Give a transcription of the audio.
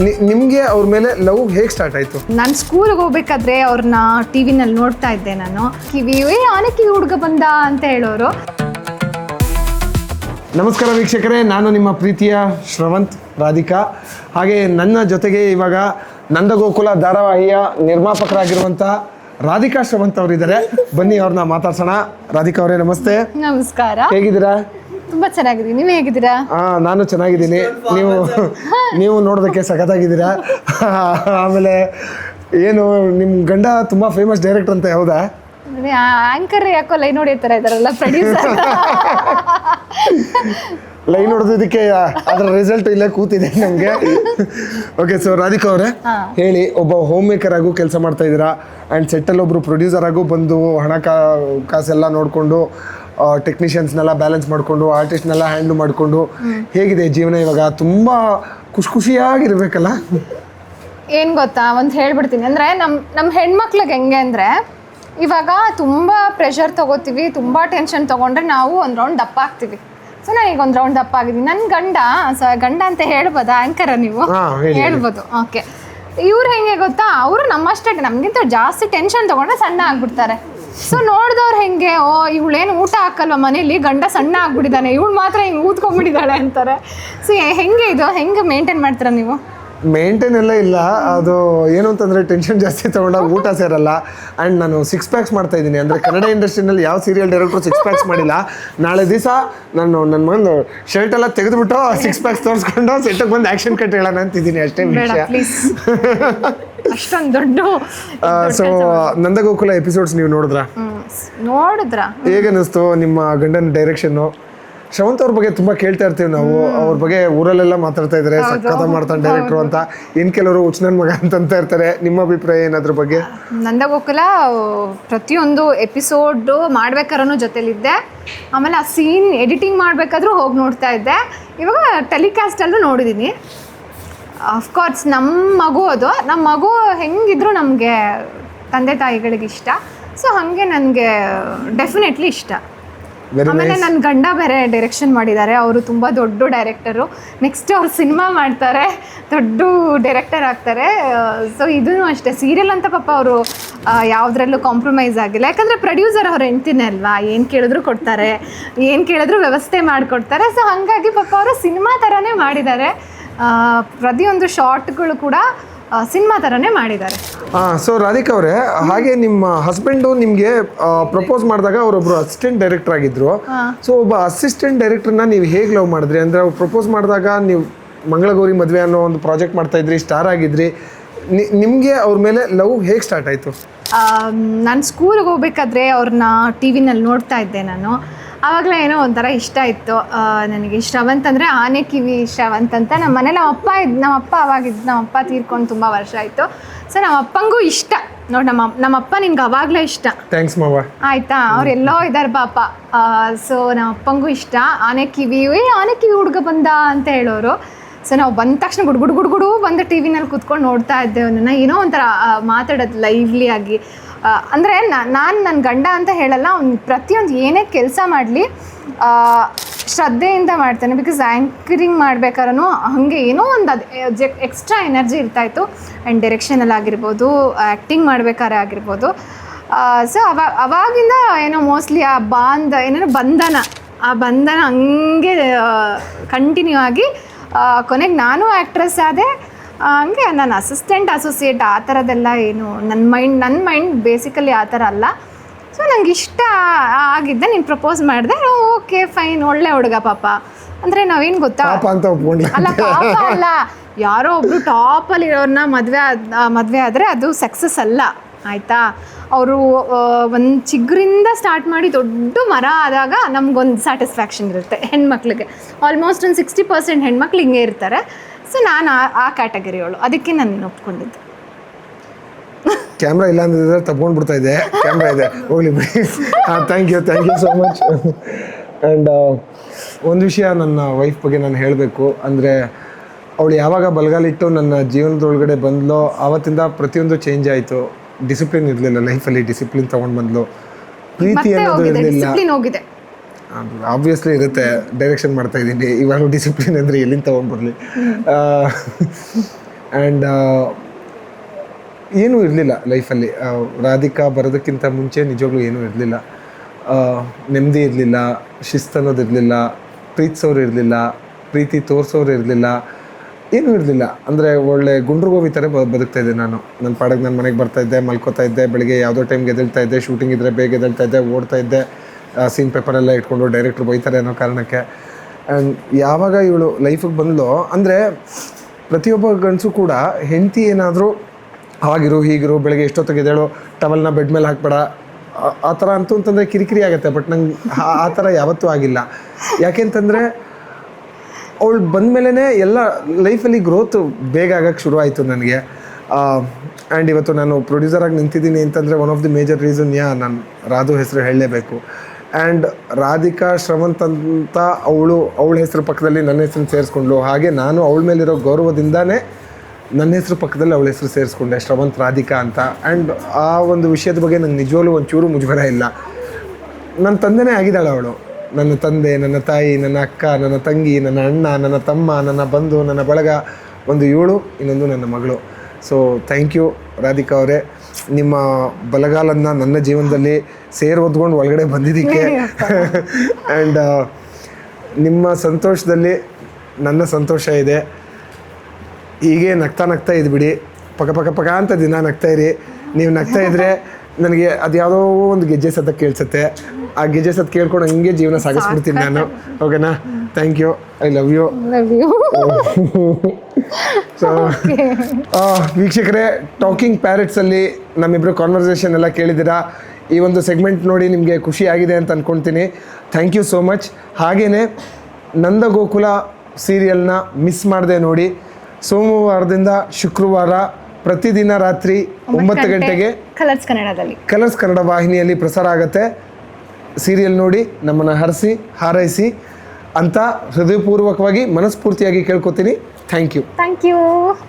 ನಿಮಗೆ ಅವ್ರ ಮೇಲೆ ಲವ್ ಹೇಗೆ ಸ್ಟಾರ್ಟ್ ಆಯಿತು? ನಾನು ಸ್ಕೂಲ್ಗೆ ಹೋಗ್ಬೇಕಾದ್ರೆ ಅವ್ರನ್ನ ಟಿ ವಿನಲ್ಲಿ ನೋಡ್ತಾ ಇದ್ದೆ ನಾನು. ಕಿವಿ ಏ ಆನೆ ಕಿವಿ ಹುಡುಗ ಬಂದ ಅಂತ ಹೇಳೋರು. ನಮಸ್ಕಾರ ವೀಕ್ಷಕರೇ ನಾನು ನಿಮ್ಮ ಪ್ರೀತಿಯ ಶ್ರವಂತ್ ರಾಧಿಕಾ. ಹಾಗೆ ನನ್ನ ಜೊತೆಗೆ ಇವಾಗ ನಂದಗೋಕುಲ ಧಾರಾವಾಹಿಯ ನಿರ್ಮಾಪಕರಾಗಿರುವಂಥ ರಾಧಿಕಾ ಶ್ರವಂತ್ ಅವರಿದ್ದಾರೆ. ಬನ್ನಿ ಅವ್ರನ್ನ ಮಾತಾಡ್ಸೋಣ. ರಾಧಿಕಾ ಅವರೇ ನಮಸ್ತೆ. ನಮಸ್ಕಾರ. ಹೇಗಿದ್ದೀರಾ? ತುಂಬಾ ಚೆನ್ನಾಗಿದ್ದೀನಿ ನೀವು ಹೇಗಿದ್ದೀರಾ? ಹಾ ನಾನು ಚೆನ್ನಾಗಿದ್ದೀನಿ. ನೀವು ನೀವು ನೋಡೋದಕ್ಕೆ ಸಖತ್ತಾಗಿದ್ದೀರಾ? ಆಮೇಲೆ ಏನು ನಿಮ್ಮ ಗಂಡ ತುಂಬಾ ಫೇಮಸ್ ಡೈರೆಕ್ಟರ್ ಅಂತ ಹೌದಾ? ಆಂಕರ್ ಯಾಕೋ ಲೈನ್ ಹೊಡಿತಾರ ಇದಾರಲ್ಲ ಪ್ರೊಡ್ಯೂಸರ್ ಲೈನ್ ಹೊಡೆದಿದ್ದಕ್ಕೆ ಅದರ ರಿಸಲ್ಟ್ ಇಲ್ಲೇ ಕೂತಿದೆ ನಮಗೆ. ಓಕೆ ಸೊ ರಾಧಿಕಾ ಅವರೇ ಹೇಳಿ ಒಬ್ಬ ಹೋಮ್ ಮೇಕರ್ ಆಗು ಕೆಲಸ ಮಾಡ್ತಾ ಇದ್ದೀರಾ? ಆ್ಯಂಡ್ ಸೆಟ್ಟಲ್ಲಿ ಒಬ್ಬರು ಪ್ರೊಡ್ಯೂಸರ್ ಆಗು ಬಂದು ಹಣ ಕಾ ಕಾಸೆಲ್ಲ ನೋಡಿಕೊಂಡು ಟೆಕ್ನಿಷಿಯನ್ಸ್ನೆಲ್ಲ ಬ್ಯಾಲೆನ್ಸ್ ಮಾಡಿಕೊಂಡು ಆರ್ಟಿಸ್ಟ್ನೆಲ್ಲ ಹ್ಯಾಂಡ್ ಮಾಡಿಕೊಂಡು ಹೇಗಿದೆ ಜೀವನ ಇವಾಗ? ತುಂಬ ಖುಷಿ ಖುಷಿಯಾಗಿರ್ಬೇಕಲ್ಲ? ಏನು ಗೊತ್ತಾ? ಒಂದು ಹೇಳ್ಬಿಡ್ತೀನಿ. ಅಂದ್ರೆ ನಮ್ಮ ನಮ್ಮ ಹೆಣ್ಮಕ್ಳಿಗೆ ಹೆಂಗೆ ಅಂದ್ರೆ ಇವಾಗ ತುಂಬಾ ಪ್ರೆಷರ್ ತಗೋತೀವಿ ತುಂಬಾ ಟೆನ್ಷನ್ ತಗೊಂಡ್ರೆ ನಾವು ಒಂದು ರೌಂಡ್ ದಪ್ಪ ಆಗ್ತೀವಿ. ಸೊ ನಾನು ಈಗ ಒಂದು ರೌಂಡ್ ದಪ್ಪ ಆಗಿದ್ದೀನಿ ನನ್ನ ಗಂಡ ಸೊ ಗಂಡ ಅಂತ ಹೇಳ್ಬೋದಾ? ಆಂಕರ ನೀವು? ಹಾ, ಹೇಳಿ, ಹೇಳ್ಬೋದು. ಓಕೆ ಇವ್ರು ಹೆಂಗೆ ಗೊತ್ತಾ? ಅವರು ನಮ್ಮಷ್ಟೇ ನಮಗಿಂತ ಜಾಸ್ತಿ ಟೆನ್ಷನ್ ತಗೊಂಡ್ರೆ ಸಣ್ಣ ಆಗ್ಬಿಡ್ತಾರೆ. ಸೊ ನೋಡಿದವ್ರು ಹೆಂಗೆ ಓ ಇವಳೇನು ಊಟ ಹಾಕಲ್ವ ಮನೇಲಿ? ಗಂಡ ಸಣ್ಣ ಆಗ್ಬಿಟ್ಟಿದ್ದಾನೆ. ಇವಳು ಮಾತ್ರ ಹಿಂಗೆ ಊದ್ಕೊಂಡ್ಬಿಟ್ಟಿದ್ದಾಳೆ ಅಂತಾರೆ. ಸೊ ಹೆಂಗೆ ಇದು? ಹೆಂಗೆ ಮೇಂಟೈನ್ ಮಾಡ್ತೀರಾ ನೀವು? ಮೇಂಟೈನ್ ಎಲ್ಲ ಇಲ್ಲ. ಅದು ಏನು ಅಂತಂದ್ರೆ ಟೆನ್ಷನ್ ಜಾಸ್ತಿ ತೊಗೊಂಡಾಗ ಊಟ ಸೇರಲ್ಲ. ಆ್ಯಂಡ್ ನಾನು ಸಿಕ್ಸ್ ಪ್ಯಾಕ್ಸ್ ಮಾಡ್ತಾ ಇದ್ದೀನಿ. ಅಂದರೆ ಕನ್ನಡ ಇಂಡಸ್ಟ್ರಿನಲ್ಲಿ ಯಾವ ಸೀರಿಯಲ್ ಡೈರೆಕ್ಟ್ರು ಸಿಕ್ಸ್ ಪ್ಯಾಕ್ಸ್ ಮಾಡಿಲ್ಲ. ನಾಳೆ ದಿವಸ ನಾನು ನನ್ನ ಮಗಂದು ಶರ್ಟ್ ಎಲ್ಲ ತೆಗೆದುಬಿಟ್ಟು ಸಿಕ್ಸ್ ಪ್ಯಾಕ್ಸ್ ತೋರಿಸ್ಕೊಂಡು ಸೆಟ್ಟಿಗೆ ಬಂದು ಆ್ಯಕ್ಷನ್ ಕಟ್ ಹೇಳೋಣ ಅಂತಿದ್ದೀನಿ ಅಷ್ಟೇ ಅಷ್ಟೊಂದು ದೊಡ್ಡ ಸೊ ನಂದಗೋಕುಲ ಎಪಿಸೋಡ್ಸ್ ನೀವು ನೋಡಿದ್ರ. ನೋಡಿದ್ರ? ಹೇಗೆ ಅನ್ನಿಸ್ತು ನಿಮ್ಮ ಗಂಡನ ಡೈರೆಕ್ಷನ್ನು ಶ್ರವಂತ್ ಅವ್ರ ಬಗ್ಗೆ ತುಂಬಾ ಕೇಳ್ತಾ ಇರ್ತೀವಿ ನಾವು. ಅವ್ರ ಬಗ್ಗೆ ಊರಲ್ಲೆಲ್ಲ ಮಾತಾಡ್ತಾ ಇದ್ದಾರೆ ಸಕ್ಕತ್ತ ಮಾಡ್ತಾನೆ ಡೈರೆಕ್ಟ್ರು ಅಂತ. ಇನ್ ಕೆಲವರು ಉಚ್ಚನ ಮಗ ಅಂತ ಇರ್ತಾರೆ. ನಿಮ್ಮ ಅಭಿಪ್ರಾಯ ಏನಾದ್ರ ಬಗ್ಗೆ? ನಂದ ಗೋಕುಲ ಪ್ರತಿಯೊಂದು ಎಪಿಸೋಡ್ ಮಾಡ್ಬೇಕಾದ್ರೂ ಜೊತೆಲಿದ್ದೆ. ಆಮೇಲೆ ಆ ಸೀನ್ ಎಡಿಟಿಂಗ್ ಮಾಡಬೇಕಾದ್ರೂ ಹೋಗಿ ನೋಡ್ತಾ ಇದ್ದೆ. ಇವಾಗ ಟೆಲಿಕಾಸ್ಟಲ್ಲೂ ನೋಡಿದ್ದೀನಿ ಅಫ್ಕೋರ್ಸ್ ನಮ್ಮ ಮಗು ಅದು. ನಮ್ಮ ಮಗು ಹೆಂಗಿದ್ರು ನಮಗೆ ತಂದೆ ತಾಯಿಗಳಿಗೆ ಇಷ್ಟ ಸೊ ಹಾಗೆ ನನಗೆ ಡೆಫಿನೆಟ್ಲಿ ಇಷ್ಟ. ಆಮೇಲೆ ನನ್ನ ಗಂಡ ಬೇರೆ ಡೈರೆಕ್ಷನ್ ಮಾಡಿದ್ದಾರೆ. ಅವರು ತುಂಬ ದೊಡ್ಡ ಡೈರೆಕ್ಟರು ನೆಕ್ಸ್ಟ್ ಅವ್ರು ಸಿನಿಮಾ ಮಾಡ್ತಾರೆ. ದೊಡ್ಡ ಡೈರೆಕ್ಟರ್ ಆಗ್ತಾರೆ. ಸೊ ಇದೂ ಅಷ್ಟೇ. ಸೀರಿಯಲ್ ಅಂತ ಪಾಪ ಅವರು ಯಾವುದ್ರಲ್ಲೂ ಕಾಂಪ್ರಮೈಸ್ ಆಗಿಲ್ಲ. ಯಾಕಂದರೆ ಪ್ರೊಡ್ಯೂಸರ್ ಅವ್ರು ಹೆಂಡ್ತಿನೇ ಅಲ್ವಾ? ಏನು ಕೇಳಿದ್ರು ಕೊಡ್ತಾರೆ. ಏನು ಕೇಳಿದ್ರು ವ್ಯವಸ್ಥೆ ಮಾಡಿಕೊಡ್ತಾರೆ. ಸೊ ಹಾಗಾಗಿ ಪಾಪ ಅವರು ಸಿನಿಮಾ ಥರನೇ ಮಾಡಿದ್ದಾರೆ. ಪ್ರತಿಯೊಂದು ಶಾರ್ಟ್ಗಳು ಕೂಡ ಸಿನಿಮಾ ಥರನೇ ಮಾಡಿದ್ದಾರೆ. ಹಾ ಸೊ ರಾಧಿಕಾ ಅವರೇ ಹಾಗೆ ನಿಮ್ಮ ಹಸ್ಬೆಂಡು ನಿಮಗೆ ಪ್ರಪೋಸ್ ಮಾಡಿದಾಗ ಅವರೊಬ್ರು ಅಸಿಸ್ಟೆಂಟ್ ಡೈರೆಕ್ಟರ್ ಆಗಿದ್ರು. ಸೊ ಒಬ್ಬ ಅಸಿಸ್ಟೆಂಟ್ ಡೈರೆಕ್ಟರ್ನ ನೀವು ಹೇಗೆ ಲವ್ ಮಾಡಿದ್ರಿ? ಅಂದ್ರೆ ಅವ್ರು ಪ್ರಪೋಸ್ ಮಾಡಿದಾಗ ನೀವು ಮಂಗಳಗೌರಿ ಮದುವೆ ಅನ್ನೋ ಒಂದು ಪ್ರಾಜೆಕ್ಟ್ ಮಾಡ್ತಾ ಇದ್ರಿ ಸ್ಟಾರ್ ಆಗಿದ್ರಿ. ನಿಮಗೆ ಅವ್ರ ಮೇಲೆ ಲವ್ ಹೇಗೆ ಸ್ಟಾರ್ಟ್ ಆಯಿತು? ನಾನು ಸ್ಕೂಲಿಗೆ ಹೋಗ್ಬೇಕಾದ್ರೆ ಅವ್ರನ್ನ ಟಿ ವಿನಲ್ಲಿ ನೋಡ್ತಾ ಇದ್ದೆ ನಾನು. ಆವಾಗಲೇ ಏನೋ ಒಂಥರ ಇಷ್ಟ ಇತ್ತು. ನನಗೆ ಶ್ರವಂತ್ ಅಂದರೆ ಆನೆ ಕಿವಿ ಶ್ರವಂತ್ ಅಂತ. ನಮ್ಮ ಮನೇಲಿ ನಮ್ಮ ಅಪ್ಪ ಇದ್ ನಮ್ಮ ಅಪ್ಪ ಅವಾಗಿದ್ದು ನಮ್ಮ ಅಪ್ಪ ತೀರ್ಕೊಂಡು ತುಂಬ ವರ್ಷ ಆಯಿತು. ಸೊ ನಮ್ಮ ಅಪ್ಪಂಗೂ ಇಷ್ಟ. ನೋಡಿ ನಮ್ಮ ನಮ್ಮ ಅಪ್ಪ ನಿನ್ಗೆ ಅವಾಗಲೇ ಇಷ್ಟ. ಥ್ಯಾಂಕ್ಸ್ ಮಾವ. ಆಯ್ತಾ? ಅವ್ರು ಎಲ್ಲೋ ಇದ್ದಾರೆ ಪಾಪ. ಸೊ ನಮ್ಮ ಅಪ್ಪಂಗೂ ಇಷ್ಟ. ಆನೆ ಕಿವಿ ಏ ಆನೆ ಕಿವಿ ಹುಡುಗ ಬಂದ ಅಂತ ಹೇಳೋರು. ಸೊ ನಾವು ಬಂದ ತಕ್ಷಣ ಗುಡು ಗುಡ್ಗುಡು ಗುಡು ಗುಡು ಬಂದು ಟಿ ವಿನಲ್ಲಿ ಕೂತ್ಕೊಂಡು ನೋಡ್ತಾ ಇದ್ದೆ ಅವನನ್ನು ಏನೋ ಒಂಥರ ಮಾತಾಡೋದು ಲೈವ್ಲಿ ಆಗಿ. ಅಂದರೆ ನಾನು ನನ್ನ ಗಂಡ ಅಂತ ಹೇಳಲ್ಲ, ಅವ್ನು ಪ್ರತಿಯೊಂದು ಏನೇ ಕೆಲಸ ಮಾಡಲಿ ಶ್ರದ್ಧೆಯಿಂದ ಮಾಡ್ತಾನೆ. ಬಿಕಾಸ್ ಆ್ಯಂಕರಿಂಗ್ ಮಾಡ್ಬೇಕಾದ್ರೂ ಹಾಗೆ ಏನೋ ಒಂದು ಅದು ಎಕ್ಸ್ಟ್ರಾ ಎನರ್ಜಿ ಇರ್ತಾಯಿತ್ತು ಆ್ಯಂಡ್ ಡೈರೆಕ್ಷನಲ್ಲಿ ಆಗಿರ್ಬೋದು ಆ್ಯಕ್ಟಿಂಗ್ ಮಾಡ್ಬೇಕಾದ್ರೆ ಆಗಿರ್ಬೋದು. ಸೊ ಅವಾಗ ಅವಾಗಿಂದ ಏನೋ ಮೋಸ್ಟ್ಲಿ ಆ ಬಾಂಧ, ಏನೇನೋ ಬಂಧನ, ಆ ಬಂಧನ ಹಂಗೆ ಕಂಟಿನ್ಯೂ ಆಗಿ ಕೊನೆಗೆ ನಾನು ಆ್ಯಕ್ಟ್ರೆಸ್ ಆದೆ. ಹಂಗೆ ನಾನು ಅಸಿಸ್ಟೆಂಟ್ ಅಸೋಸಿಯೇಟ್ ಆ ಥರದ್ದೆಲ್ಲ ಏನು ನನ್ನ ಮೈಂಡ್ ನನ್ನ ಮೈಂಡ್ ಬೇಸಿಕಲಿ ಆ ಥರ ಅಲ್ಲ. ಸೊ ನಂಗೆ ಇಷ್ಟ ಆಗಿದ್ದೆ ನೀನು ಪ್ರಪೋಸ್ ಮಾಡಿದೆ ಓಕೆ ಫೈನ್ ಒಳ್ಳೆ ಹುಡುಗ ಪಾಪ. ಅಂದರೆ ನಾವೇನು ಗೊತ್ತಾ? ಅಲ್ಲ ಪಾಪ ಅಲ್ಲ. ಯಾರೋ ಒಬ್ರು ಟಾಪಲ್ಲಿ ಇರೋರನ್ನ ಮದುವೆ ಮದುವೆ ಆದರೆ ಅದು ಸಕ್ಸಸ್ ಅಲ್ಲ. ಆಯಿತಾ? ಅವರು ಒಂದು ಚಿಗ್ರಿಂದ ಸ್ಟಾರ್ಟ್ ಮಾಡಿ ದೊಡ್ಡ ಮರ ಆದಾಗ ನಮಗೊಂದು ಸ್ಯಾಟಿಸ್ಫ್ಯಾಕ್ಷನ್ ಇರುತ್ತೆ ಹೆಣ್ಮಕ್ಳಿಗೆ. ಆಲ್ಮೋಸ್ಟ್ ಒಂದು ಸಿಕ್ಸ್ಟಿ ಪರ್ಸೆಂಟ್ ಹೆಣ್ಮಕ್ಳು ಹಿಂಗೆ ಇರ್ತಾರೆ. ಸೊ ನಾನು ಆ ಕ್ಯಾಟಗರಿ ಕ್ಯಾಟಗರಿಯವಳು ಅದಕ್ಕೆ ನಾನು ಒಪ್ಕೊಂಡಿದ್ದೆ. ಕ್ಯಾಮ್ರಾ ಇಲ್ಲ ಅಂದಿದ್ರೆ ತಗೊಂಡು ಬಿಡ್ತಾ ಇದೆ. ಕ್ಯಾಮ್ರಾ ಇದೆ. ಹೋಗ್ಲಿ ಬಿಡಿ. Thank you thank you so much and ಒಂದು ವಿಷಯ ನನ್ನ ವೈಫ್ ಬಗ್ಗೆ ನಾನು ಹೇಳಬೇಕು. ಅಂದರೆ ಅವಳು ಯಾವಾಗ ಬಲಗಾಲಿಟ್ಟು ನನ್ನ ಜೀವನದೊಳಗಡೆ ಬಂದ್ಲೋ ಆವತ್ತಿಂದ ಪ್ರತಿಯೊಂದು ಚೇಂಜ್ ಆಯಿತು. ಡಿಸಿಪ್ಲಿನ್ ಇರಲಿಲ್ಲ. ಲೈಫಲ್ಲಿ ಡಿಸಿಪ್ಲಿನ್ ತೊಗೊಂಡು ಬಂದ್ಲು. ಪ್ರೀತಿ ಅನ್ನೋದು ಇರಲಿಲ್ಲ. ಆಬ್ವಿಯಸ್ಲಿ ಇರುತ್ತೆ ಡೈರೆಕ್ಷನ್ ಮಾಡ್ತಾ ಇದ್ದೀನಿ. ಇವಾಗ ಡಿಸಿಪ್ಲಿನ್ ಅಂದರೆ ಎಲ್ಲಿಂದ ತೊಗೊಂಡ್ಬರಲಿ? ಆ್ಯಂಡ್ ಏನೂ ಇರಲಿಲ್ಲ ಲೈಫಲ್ಲಿ ರಾಧಿಕಾ ಬರೋದಕ್ಕಿಂತ ಮುಂಚೆ ನಿಜವಾಗ್ಲೂ ಏನೂ ಇರಲಿಲ್ಲ. ನೆಮ್ಮದಿ ಇರಲಿಲ್ಲ ಶಿಸ್ತು ಅನ್ನೋದು ಇರಲಿಲ್ಲ ಪ್ರೀತಿಸೋರು ಇರಲಿಲ್ಲ, ಪ್ರೀತಿ ತೋರಿಸೋರು ಇರಲಿಲ್ಲ, ಏನೂ ಇರಲಿಲ್ಲ. ಅಂದರೆ ಒಳ್ಳೆ ಗುಂಡ್ರಗೋವಿ ಥರ ಬ, ಬದುಕ್ತಾ ಇದ್ದೆ ನಾನು. ನನ್ನ ಪಾಡಕ್ಕೆ ನನ್ನ ಮನೆಗೆ ಬರ್ತಾ ಇದ್ದೆ, ಮಲ್ಕೋತಾ ಇದ್ದೆ, ಬೆಳಗ್ಗೆ ಯಾವುದೋ ಟೈಮ್ಗೆ ಎದ್ದೇಳ್ತಾ ಇದ್ದೆ ಶೂಟಿಂಗ್ ಇದ್ದರೆ ಬೇಗ ಎದ್ದೇಳ್ತಾ ಇದ್ದೆ, ಓಡ್ತಾ ಇದ್ದೆ. ಸೀನ್ ಪೇಪರೆಲ್ಲ ಇಟ್ಕೊಂಡು ಡೈರೆಕ್ಟ್ರ್ ಬೈತಾರೆ ಅನ್ನೋ ಕಾರಣಕ್ಕೆ. ಆ್ಯಂಡ್ ಯಾವಾಗ ಇವಳು ಲೈಫಿಗೆ ಬಂದಳು, ಅಂದರೆ ಪ್ರತಿಯೊಬ್ಬ ಗಂಡಸು ಕೂಡ ಹೆಂಡತಿ ಏನಾದರೂ ಹಾಗಿರು, ಹೀಗಿರು, ಬೆಳಗ್ಗೆ ಎಷ್ಟೊತ್ತಿಗೆ ಎದ್ದೇಳು ಟವಲ್ನ ಬೆಡ್ ಮೇಲೆ ಹಾಕ್ಬೇಡ, ಆ- ಥರ ಅಂತೂ ಅಂತಂದರೆ ಕಿರಿಕಿರಿ ಆಗುತ್ತೆ ಬಟ್ ನಂಗೆ ಆ- ಆ ಥರ ಯಾವತ್ತೂ ಆಗಿಲ್ಲ. ಯಾಕೆಂತಂದರೆ ಅವಳು ಬಂದಮೇಲೆ ಎಲ್ಲ ಲೈಫಲ್ಲಿ ಗ್ರೋತ್ ಬೇಗ ಆಗೋಕ್ಕೆ ಶುರು ಆಯಿತು ನನಗೆ. ಆ್ಯಂಡ್ ಇವತ್ತು ನಾನು ಪ್ರೊಡ್ಯೂಸರಾಗಿ ನಿಂತಿದ್ದೀನಿ ಅಂತಂದರೆ one of the major reason yeah, ನಾನು ರಾಧು ಹೆಸರು ಹೇಳಲೇಬೇಕು. ಆ್ಯಂಡ್ ರಾಧಿಕಾ ಶ್ರವಂತ್ ಅಂತ ಅವಳು, ಅವಳ ಹೆಸರು ಪಕ್ಕದಲ್ಲಿ ನನ್ನ ಹೆಸರು ಸೇರಿಸ್ಕೊಂಡ್ಳು. ಹಾಗೆ ನಾನು ಅವಳ ಮೇಲಿರೋ ಗೌರವದಿಂದಾನೇ ನನ್ನ ಹೆಸರು ಪಕ್ಕದಲ್ಲಿ ಅವಳ ಹೆಸರು ಸೇರಿಸ್ಕೊಂಡೆ, ಶ್ರವಂತ್, ರಾಧಿಕಾ ಅಂತ. ಆ್ಯಂಡ್ ಆ ಒಂದು ವಿಷಯದ ಬಗ್ಗೆ ನಂಗೆ ನಿಜವಾಗ್ಲೂ ಒಂಚೂರು ಮುಜುಗರ ಇಲ್ಲ. ನನ್ನ ತಂದೆನೇ ಆಗಿದ್ದಾಳೆ ಅವಳು. ನನ್ನ ತಂದೆ, ನನ್ನ ತಾಯಿ, ನನ್ನ ಅಕ್ಕ, ನನ್ನ ತಂಗಿ, ನನ್ನ ಅಣ್ಣ, ನನ್ನ ತಮ್ಮ, ನನ್ನ ಬಂಧು, ನನ್ನ ಬಳಗ, ಒಂದು ಏಳು, ಇನ್ನೊಂದು ನನ್ನ ಮಗಳು. ಸೊ ಥ್ಯಾಂಕ್ ಯು ರಾಧಿಕಾ ಅವರೇ. ನಿಮ್ಮ ಬಲಗಾಲನ್ನ ನನ್ನ ಜೀವನದಲ್ಲಿ ಸೇರ್ ಹೊತ್ಕೊಂಡು ಒಳಗಡೆ ಬಂದಿದ್ದಕ್ಕೆ. ಆ್ಯಂಡ್ ನಿಮ್ಮ ಸಂತೋಷದಲ್ಲಿ ನನ್ನ ಸಂತೋಷ ಇದೆ. ಹೀಗೆ ನಗ್ತಾ ನಗ್ತಾ ಇದ್ಬಿಡಿ. ಪಕ ಪಕ ಪಕ ಅಂತ ದಿನ ನಗ್ತಾ ಇರಿ. ನೀವು ನಗ್ತಾ ಇದ್ರೆ ನನಗೆ ಅದು ಯಾವುದೋ ಒಂದು ಗೆಜ್ಜೆ ಸತ್ತ ಕೇಳಿಸುತ್ತೆ. ಆ ಗೆಜ್ಜೆ ಸದ್ ಕೇಳ್ಕೊಂಡು ಹಂಗೆ ಜೀವನ ಸಾಗಿಸ್ಬಿಡ್ತೀನಿ ನಾನು. ಓಕೆನಾ? Thank you I love you love you so ವೀಕ್ಷಕರೇ ಟಾಕಿಂಗ್ ಪ್ಯಾರೆಟ್ಸಲ್ಲಿ ನಮ್ಮಿಬ್ಬರು ಕಾನ್ವರ್ಸೇಷನ್ ಎಲ್ಲ ಕೇಳಿದ್ದೀರಾ? ಈ ಒಂದು ಸೆಗ್ಮೆಂಟ್ ನೋಡಿ ನಿಮಗೆ ಖುಷಿ ಆಗಿದೆ ಅಂತ ಅಂದ್ಕೊಳ್ತೀನಿ ಥ್ಯಾಂಕ್ ಯು ಸೋ ಮಚ್ ಹಾಗೆಯೇ ನಂದ ಗೋಕುಲ ಸೀರಿಯಲ್ನ ಮಿಸ್ ಮಾಡದೆ ನೋಡಿ. ಸೋಮವಾರದಿಂದ ಶುಕ್ರವಾರ ಪ್ರತಿದಿನ ರಾತ್ರಿ ಒಂಬತ್ತು ಗಂಟೆಗೆ ಕಲರ್ಸ್ ಕನ್ನಡದಲ್ಲಿ. ಕಲರ್ಸ್ ಕನ್ನಡ ವಾಹಿನಿಯಲ್ಲಿ ಪ್ರಸಾರ ಆಗುತ್ತೆ. ಸೀರಿಯಲ್ ನೋಡಿ ನಮ್ಮನ್ನು ಹರಿಸಿ ಹಾರೈಸಿ ಅಂತ ಹೃದಯಪೂರ್ವಕವಾಗಿ ಮನಸ್ಫೂರ್ತಿಯಾಗಿ ಕೇಳ್ಕೊತೀನಿ. Thank you thank you